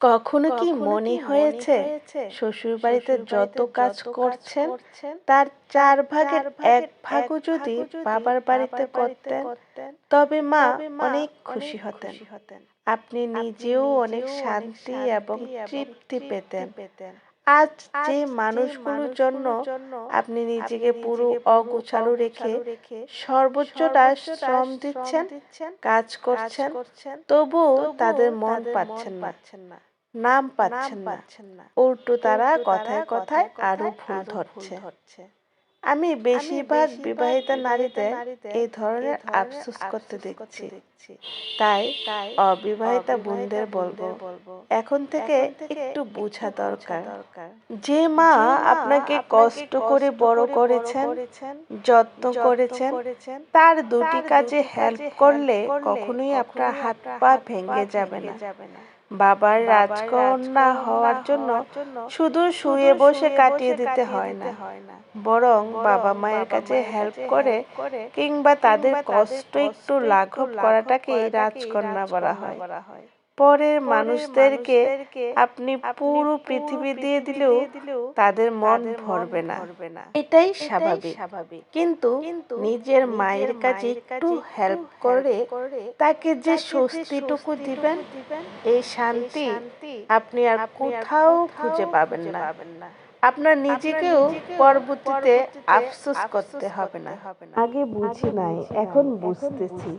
কখনো কি মনে হয়েছে শ্বশুর বাড়িতে যত কাজ করছেন তার চার ভাগের এক ভাগও যদি বাবার বাড়িতে করতেন তবে মা অনেক খুশি হতেন। আপনি নিজেও অনেক শান্তি এবং তৃপ্তি পেতেন। আজ যে মানুষগুলোর জন্য আপনি নিজেকে পুরো অগোছালো রেখে সর্বোচ্চটা শ্রম দিচ্ছেন কাজ করছেন তবুও তাদের মন পাচ্ছেন না। নাম পাচ্ছেন না। উল্টো তারা কথায় কথায় আরও ভুল ধরছে। আমি বেশিরভাগ বিবাহিত নারীদের এই ধরনের আফসোস করতে দেখছি। তাই অবিবাহিতা বোনদের বলব এখন থেকে একটু বোঝা দরকার। যে মা আপনাকে কষ্ট করে বড় করেছেন যত্ন করেছেন তার দুটি কাজে হেল্প করলে কখনোই আপনার হাত পা ভেঙে যাবে না। বাবার রাজকন্যা হওয়ার জন্য শুধু শুয়ে বসে কাটিয়ে দিতে হয় না। বরং বাবা মায়ের কাছে হেল্প করে কিংবা তাদের কষ্ট একটু লাঘব করাটাকেই রাজকন্যা বলা হয়। পরের মানুষদেরকে আপনি পুরো পৃথিবী দিয়ে দিলেও তাদের মন ভরবে না। এটাই স্বাভাবিক। কিন্তু নিজের মায়ের কাছে একটু হেল্প করে তাকে যে স্বস্তিটুকু দিবেন এই শান্তি আপনি আর কোথাও খুঁজে পাবেন না। আপনার নিজেকেও পরবর্তীতে আফসোস করতে হবে না। আগে বুঝি নাই এখন বুঝতেছি।